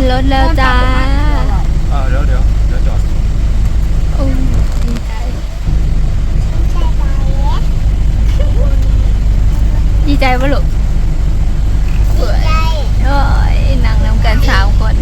นรถแล้วจ้าเออเดี๋ยวเดี๋ยวเดี๋ยวจอดโอ้ดีใจดีใจปะลูกเบื่อโอ้ยนั่งนำกันสามคน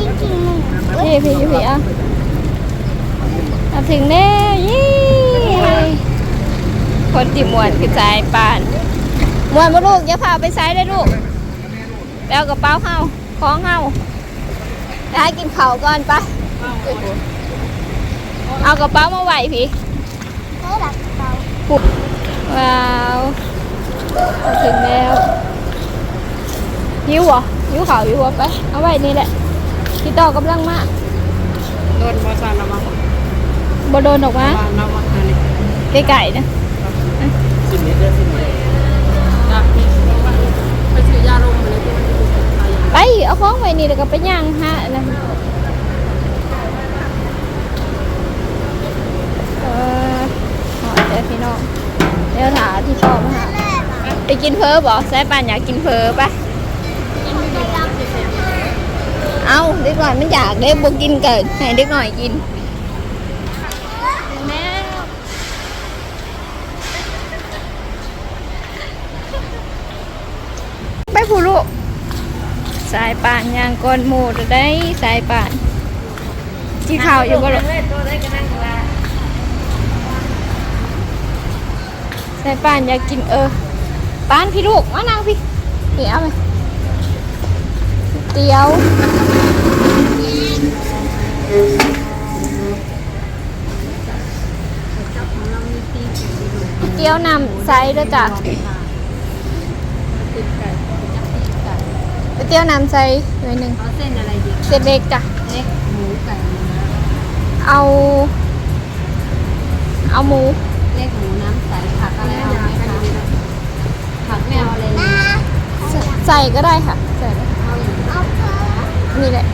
พี่พี่พี่พี่อะเอาถึงแล้วยี่คนติมวนคือใจปานมวนมาลูกอย่าพาไปไซด์ได้ลูกไปเอากระเป๋าเฮาของเฮาไปหากินข้าวก่อนไปะเอากระเป๋ามาไหวพี่ปุ๊บว้าวถึงแล้วหิวเหรอหิวข้าวหิวเหรอไปเอาไว้นี่แหละ พี่ต่อกำลังมาโดนบอสานเรามาบ่โดนออกมาบ้านเรามาหานี่ไก่ๆนะสิ่งนี้เด้อสิ่งนี้จากที่ว่าไปซื้อยาลงมาเลยที่มันจะเป็นไทยไปเอาของไว้นี่แล้วก็ไปย่างฮะนะเออหอดเด้อพี่น้องเดี๋ยวถาที่พ่อมาหาไปกินเพอบ่สายป่านอยากกินเพอปะ เอาเด็กหน่อยมันอยากเด็กบ่กินเกินให้เด็กหน่อยกินแม่ไปผู้ลูกสายป่านยางก้อนหมูจะได้สายป่านที่ข่าวอยู่บ่หรอสายป่านอยากกินเออป้านพี่ลูกมานั่งพี่พี่เอาไหม เตี๋ยวเตี๋ยวนำไซส์ด้วยจ้ะติดไก่จับติดไก่เตี๋ยวนำไซส์หน่อยหนึ่งเอาเส้นอะไรดีเส้นเล็กจ้ะเล็กหมูไก่เอา เอาหมูเล็กหมูน้ำใสผักอะไรเอาไหมคะผักไม่เอาอะไรเลยใส่ใส่ก็ได้ค่ะใส่ได้ เอาอย่าง นี่แหละ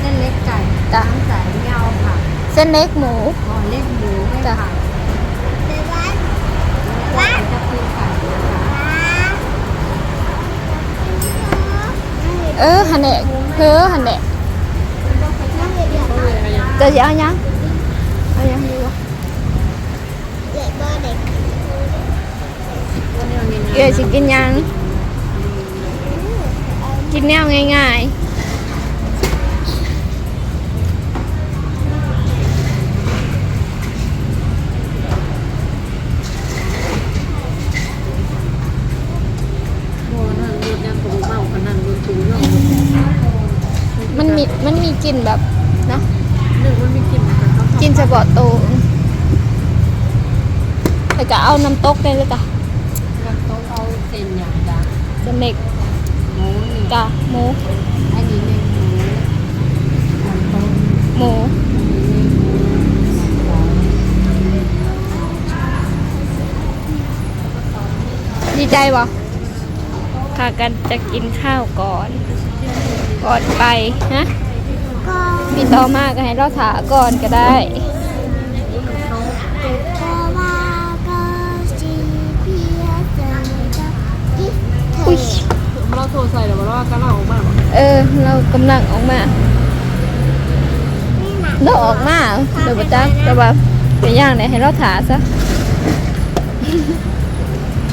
เส้นเล็กไก่จ้ะ น้ำใสไม่เอาผักเส้นเล็กหมู อ๋อเล็กหมูไม่จ้ะผักแล้วก็จะตีไก่นะคะเออหันแหละเพอหันแหละจะจะเอายังเอายังดีวะวันนี้วันนี้เกยสิกินยัง กินแนวง่าย ลิ่นแบบเนาะหนึ่งมันมีกลิ่นเหมือนกันเขาชอบกลิ่นเฉพาะตัวแต่ก็เอาน้ำตกได้เลยจ้ะแบบโต๊ะเอาเส้นอย่างจ้ะสเน็กหมูนี่จ้ะหมูอันนี้เมนูน้ำต้มหมูอันนี้เมนูน้ำดีใจบ่พากันจะกินข้าวก่อน ก่อนไป ฮะ มีต่อมาก็ให้เราถาก่อนก็ได้อุ้ยเราโทรใส่หรือว่าก็เราออกมาเออ เรากำลังออกมาเราออกมาเดี๋ยวบจักแต่ว่าเป็นอย่างไหนให้เราถาซะ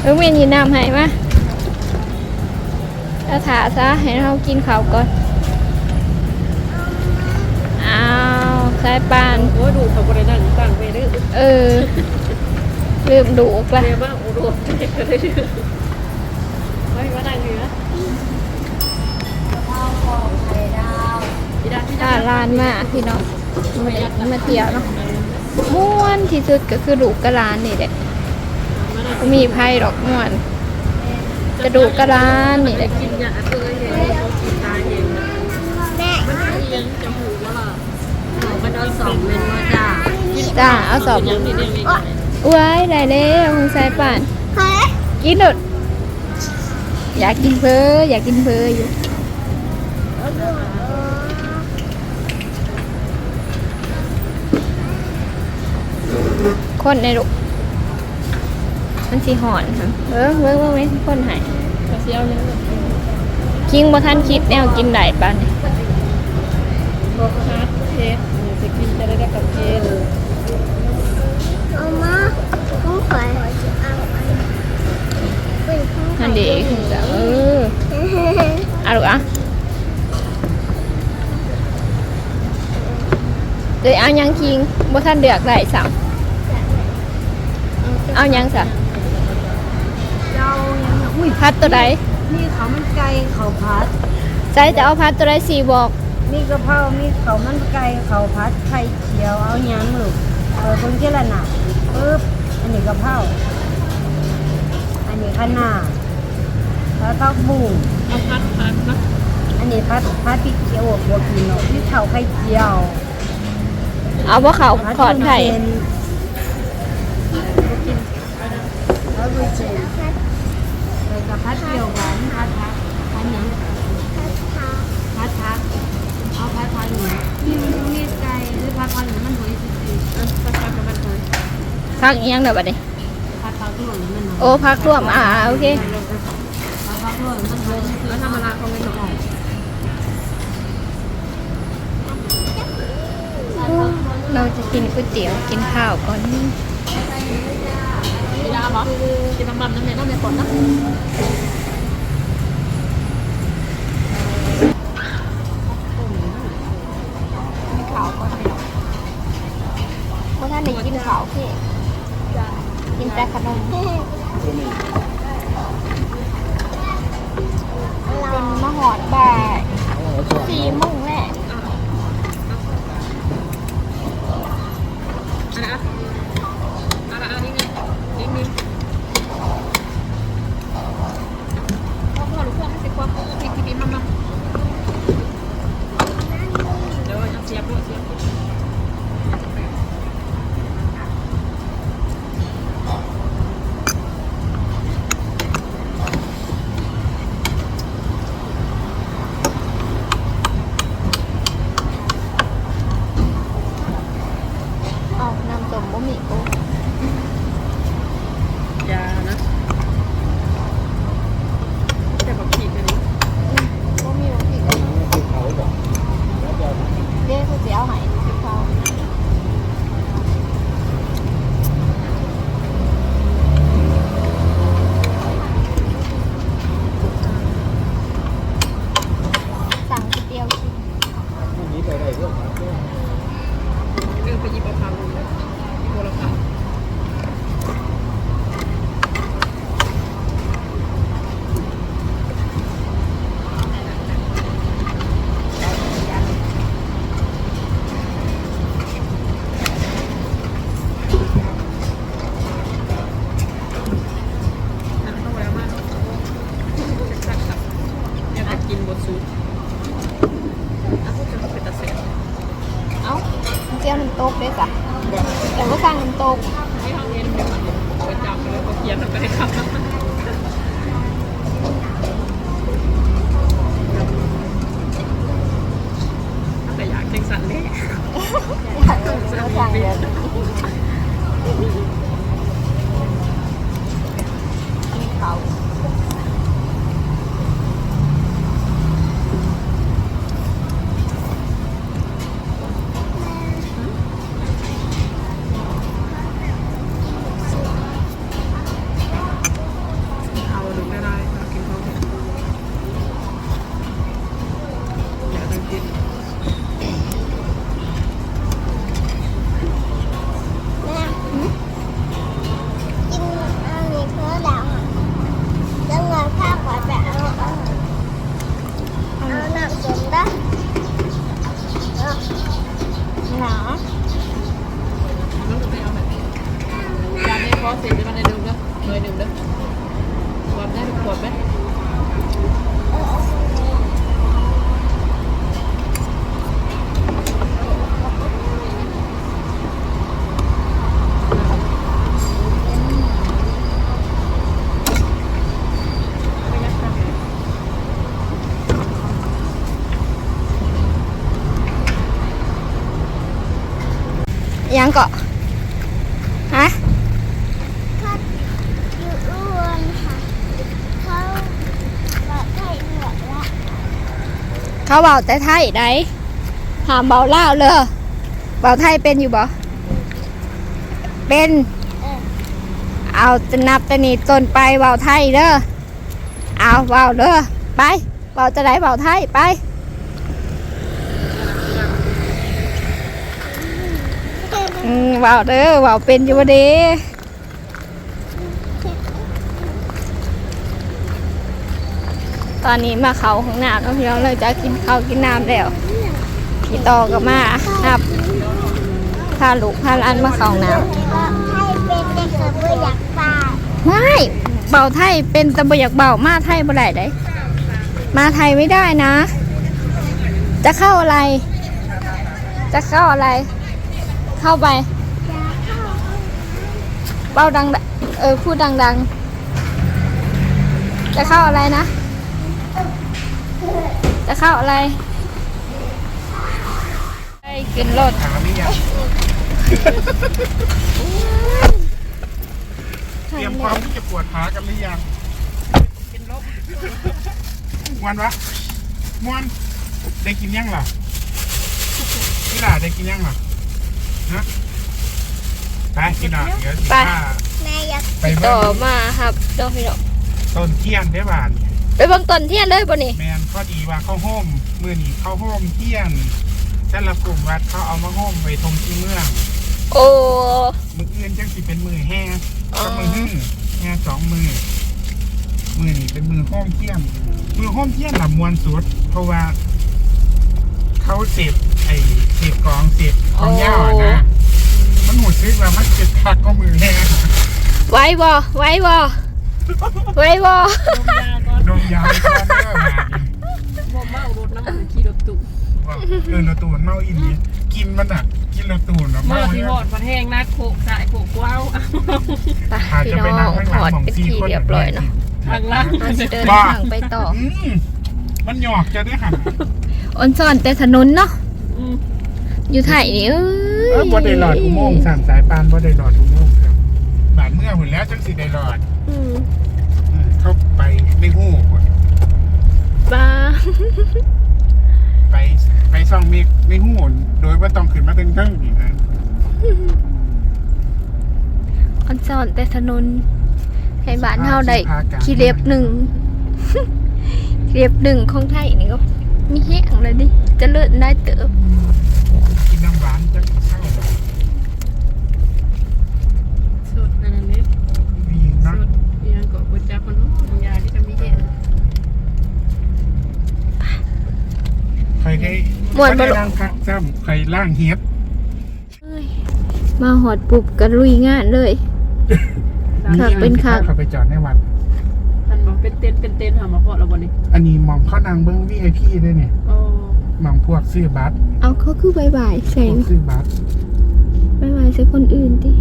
เออเมียนยีน้ำให้มาเราถาซะให้เรากินข้าวก่อน สายปาน โอ้ดูเขาบริณังต่างไปเรื่อยเออลืมดูกละเรียบ้างโอ้โหเด็กก็ได้ชื่อไม่มานั่งอยู่นะพี่ดาพี่ตาดาลานมาพี่น้องมามาเที่ยวเนาะม่วนที่สุดก็คือดูกกระลานนี่แหละก็มีไพ่ดอกม่วนกระดูกกระลานนี่แหละกินอย่างตัวเองเขากินตายเองมันเลี้ยงจมูกว่าล่ะมัน เอาสองเมนมาจ้าจ้าเอาสอบยังนี่เนี่ยไม่อุ้ยได้แล้วของสายป่านกินหนดอยากกินเพออยากกินเพออยู่คนในลูกมันสีหอนค่ะเออเว้ยเว้ยเว้ยคนใหายเสียวยังคิงบ่ท่านคิดแนวกินได้ปานนี้บ ยวเอายังคิงบ่ท่านเดือกได้สั่งเอายังสะเจ้ายังอุ้ยพัดตัวใดนี่เขามันไก่เขาพัดใจจะเอาพัดตัวใดสี่บอกมีกะเพรามีเขามันไก่เขาพัดไข่เขียวเอายังลูกเออคนเจรนาปึ๊บอันนี้กะเพราอันนี้ข้าวหน้าแล้วก็บุ้งเอาพัดพัดนะอันนี้พัดพัดพริกเขียวบวกกินเนาะที่เขาไข่เจียว เอาว่าเขาขอดไข่แล้วดูเจนแล้วก็พัดเกียวหวานพัดพัดพัดยังพัดพัดเอาพัดพัดหนูนี่มันมีไก่หรือพัดพัดหนูมันหวยสิสิพัดพัดกับมันหวยพักยังเดี๋ยวบัดนี้พัดพัดร่วมมันโอ้พักร่วมอ่าโอเคพัดพัดร่วมมันหอยแล้วทำอะไรเขาไม่ กินก๋วยเตี๋ยวกินข้าวก่อนกินน้ำเหรอกินน้ำมันน้ำเนยน้ำเนยฝนนะกินข้าวก่อนเพราะท่านได้กินข้าวพี่กินแต่ขนมเป็นมะหอดบ่ายสี่โมงแหละ ยังเกาะฮะเขาอยู่อ้วนค่ะเขาบอกให้หมดละเขาเบาแต่ไทยได้หามเบาเล่าเลยเบาไทยเป็นอยู่บ่เป็นเอาจะนับตะนีต้นไปเบาไทยเด้อเอาเบาเด้อไปเบาจะได้เบาไทยไป อืมเบาเด้อเบาวเป็นอยู่บ่เดีตอนนี้มาเขาข้างหน้าเนาะพี่น้องเลยจะกินข้าวกินน้ำแล้วพี่ต่อก็มานับพาลูกพาหลานมาเขาห้องน้ำบอกให้เป็นเด็กเสืออยากปาดไม่เบาไทยเป็นตะบอยากเบามาไทยบ่ได้ได้มาไทยไม่ได้นะ จะเข้าอะไร จะเข้าอะไร เข้าไปจะเข้าเบาดังๆเออพูดดังๆ จะเข้าอะไรนะ จะเข้าอะไรไปขึ้นรถถามนี่ยังเตรียมพร้อมที่จะปวดขากันหรือยังเป็นลบมวนวะมวนได้กินยังล่ะพี่ล่ะได้กินยังล่ะ ฮะไปกินหน่อยเดี๋ยวสิพาแม่อยากไปต่เบิ่องมาครับดอกพี่น้องต้นเทียนได้บานไปเบิ่งต้นเทียนเลยบ่นี่แมนพอดีว่าเข้าห้มมือนีเข้าห้มเทียนแต่ละกลุ่มวัดเขาเอามาห้มไว้ทงที่เมือง โอ้ มืออื่นจังสิเป็นมือแห้งอ๋อ กับมือหึ่งแห้งสองมือ มือนี่เป็นมือห้อมเทียนมือห้อมเทียนหลับมวนสุดเพราะว่า เขาเสพไอ้เสพกองเสพ กองย่าอะนะ มันหูซึกว่ามันเจ็บคักก็มือแห้งไว้บ่ไว้บ่ไว้บ่ดมยาก่อนดมยาไปก่อนเด้อหาอีกบ่เมารถน้ำมันขี่รถตุ่ว่าเออเราตูนเมาอีนี้กินมันอะ กินเราตูนเนาะเมื่เมาอที่เนี่ยหอดพันแห้งนักโขกสายโขกว้าวไปอาจพี่จะน้ไปอนั่งงข้างหถลังอดของเป็นซีที่คนเรียบร้อยเนาะทางล่างเราจะเดินบ้าทางไปต่อ อืมมันหยอกจะได้หัน ออนซอนแต่ถนนเนาะอืม อยู่ไทยนี่เอ้เออยบ่ได้หลอดอุโมงค์สามสายปานบ่ได้หลอดอุโมงค์ครับบาดเมื่อหุ่นแล้วจังสิได้หลอดอืมอืมเข้าไปไม่หู้พุ่นบ้าไปไปซ่องเมฆไม่หู้โดยว่าต้องขึ้นมาเทิงๆนี่นะออนซอนแต่ถนนให้บ้านเฮาได้ขี้เล็บหนึ่ง ขี้เล็บหนึ่งของไทยนี่ก็มีแห้งเลยดิเจะเลิศได้เติบกินน้ำหวานจังสิเศร้าบ่สุดอันนั้นนี่มีสุเนาะดยังเกาะกุญแจคนนู้นยาที่จะมีแห้งใครได้ม่วนบ่บ่ได้ลูกล้างพักจ้ำใครล่างเฮ็ดเอ้ยมาหอดปุบกันลุยงานเลยค่ะเป็นค่ะเขาไปจอดในวัดมันบอกเป็นเต็นท์เป็นเต็นท์หามาเพาะเราบ่นี่อันนี้มองเข้านางเบิ้ง VIP ด้วยเนี่ย บางพวกซื้อบัตรเอาเขาคือบายบายใส่พวกซื้อบัตรบายบายใส่คนอื่นดิ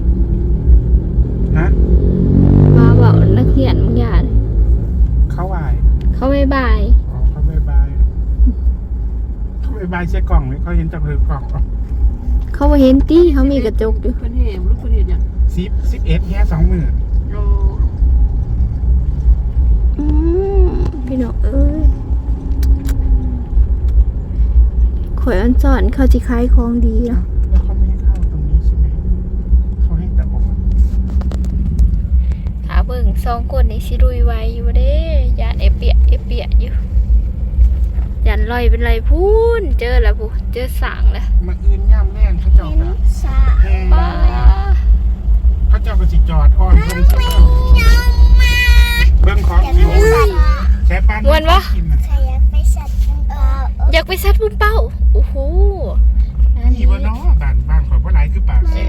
ฮะมาบอกนักเรียนบางอย่างเขาอายเขาบายบายอ๋อเขาบายบายเขาบายบายใช้กล่องไหมเขาเห็นจับเือกล่องเขาเห็นตี้เขามีกระจกอยู่คนเห็นลูกคนเห็นอย่างสิบสิบเอ็ดแค่สองหมื่นพี่น้องเอ้ย ข่อยอันสอนเขาสิขายของดีเนาะแล้วเขาไม่ให้เข้าตรงนี้ใช่ไหมเขาให้แต่บอกว่าอาเบิ่งสองคนนี่สิรุยไวอยู่เด้ยานเอเปียเอเปียอยู่ยันลอยเป็นไรพูนเจอแล้วพูเจอสางแล้วมาอื่นย่ามแรงเขาเจ้าเห็นก็สาแพงป้าเขาจ้าก็สิจอดอ่อนตรงเช้าน้งมาเบิ่งของอยากกินไปสัตว์แค่ป้านม่วนวะกินน่ะอยากไปสัตว์กันเปล่าอยากไปซัดบุญเป้า โอ้โหมีบ่เนาะบ้านบ้านข่อยบ่หลายคือปากแซ่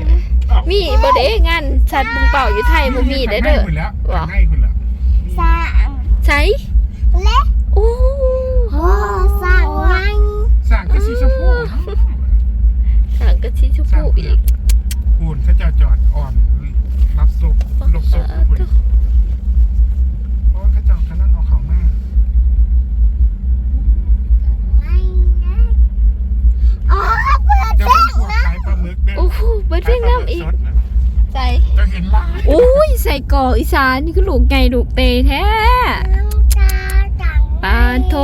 อ้าวมีบ่เด้งานซัดบุญเป้าอยู่ไทยบ่มีเด้อเด้อ ข้างในพุ่นแล้วว่ะ ข้างในพุ่นแล้วสร้างใช่เล็กโอ้โอ้สร้างไงสร้างก็สีชมพูสางกะชิชมพูอีกหุ่นเขาเจ้าจอดอ่อนรับศพหลบศพพุ่นเพราะว่าเขาเจ้ากำลังเอาเขามา ไม่นะอ๋อเปิด เจ้า เด้ ไม่ ง ควร นะ ขายปลาหมึก เด้อโอ้โหเบิดเพียงน้ำอีกขายปลาหมึสดน่ะใจเจ้าเห็นลายโอ้ย ใส่กรอกอีสานนี่คือลูกไงลูกเตแท้น้ำตาจังปาโท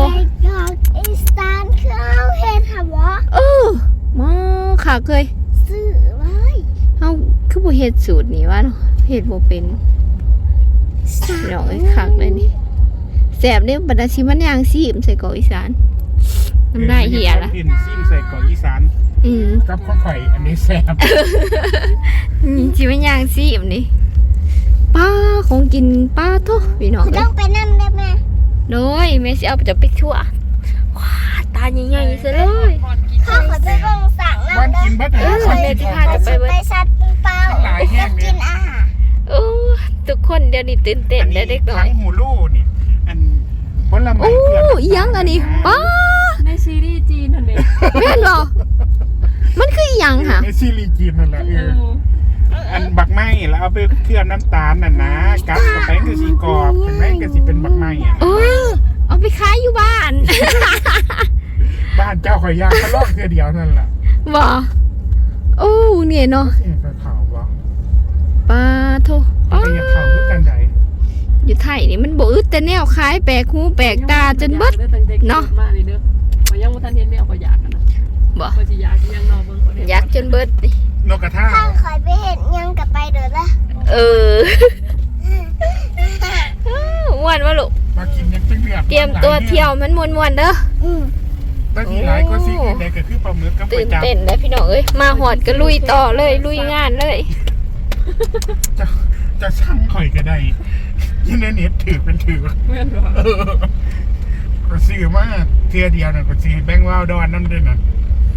ดอกอีสานคือเอาเห็ดค่ะวะเออมาขาเคยซื้อไว้เฮาคือบ่เฮ็ดสูตรนี้วะเนาะเฮ็ดบ่เป็นพี่น้องเอ้ยคักเลยนี่แซ่บเด้บัดดาสิมันย่างซีมใส่กรอกอีสาน น้ำลายเหี่ยละเห็นซิ่งใส่เกาะอีสานอืมกับข้าวไข่อันนี้แซ่บนี่สิมันย่างซีมนี่ป้าของกินป้าโทพี่น้องคุณเอ้ต้อยงไปนั่นได้ไหมโดยแม่สิเอาไปจะไปทั่วว้าตาใหญ่ๆซะเลยก่อนกินข้าขอไปเบิ่งสั่งวันน้ำเด้กินบัดเออวันแม่กินที่ข้าวพาจะไปอไปสัตว์เปล่าทั้งหลายแห้งกิเนี่ยนอาหารโอ้ทุกคนเดี๋ยวนี้ตื่นเต้นได้เด็กน้อทั้ยงหูลู่นี่อันผลไม้โอ้เผือกอีหยังอันนี้ป้า ในซีรีส์จีนนั่นเอง แม่นบ่มันคืออีหยังค่ะ ในซีรีส์จีนนั่นแหละเอออันบักไม้แล้วเอาไปเคลือบน้ำตาลน่ะนะกัดกับไปก็สีกรอบเห็นไหมก็สิเป็นบักไม้อะเออเอาไปขายอยู่บ้าน บ้านเจ้าข่อยย่างก็ลอกเทื่อเดียวนั่นแหละบ่โอ้เนี่ยเนาะเสียงกระเขาบ่ป้าโทเอาป้าไปอย่าเขาคือกันใดอยู่ไทยนี่มันบ่อึดแต่แนวขายแปลกหูแปลกตาจนเบิด เนาะ มาเลยเด้อพอยังบ่ทันเห็นแนวก็อยากกันนะ บ่ก็สิอยากยังนอเบิ่งคนเห็นอยากจนเบิดนี่นกกระทาข้าขอไปเห็นยังกับไปเด้อละเออม่วนว่าลูกมากินยังเป็นเลือดเตรียมตัวเที่ยวมันม่วนๆเด้ออืมบางทีหลายก็ซีอื่นใดก็คือปลาหมึกกับก๋วตื่ยนจั๊บเต้นเลยพี่น้องเอ้ยมาหอดก็ลุยต่อเลยลุยงานเลย จะจะช่างข่อยก็ได้ยินในเน็ตถือเป็นถือ แม่นบ่เออก็ซื้อมาเทือเดียวน่ะก็ซื้อแบงค์วาวดอนนั่นด้วยน่ะ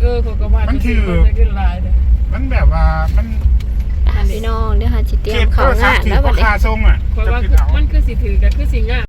เออเขาก็ว่ามันคือ จะขึ้นลายเด้อมันแบบว่ามันอะพี่น้องเดี๋ยวหาจิเตรียเก็มบเขาโทรศัพงานท์ถือแล้วพบัอดนี้คาทรงอะคอยจะว่าคือเอา มันคือสิถือกันคือสิงาม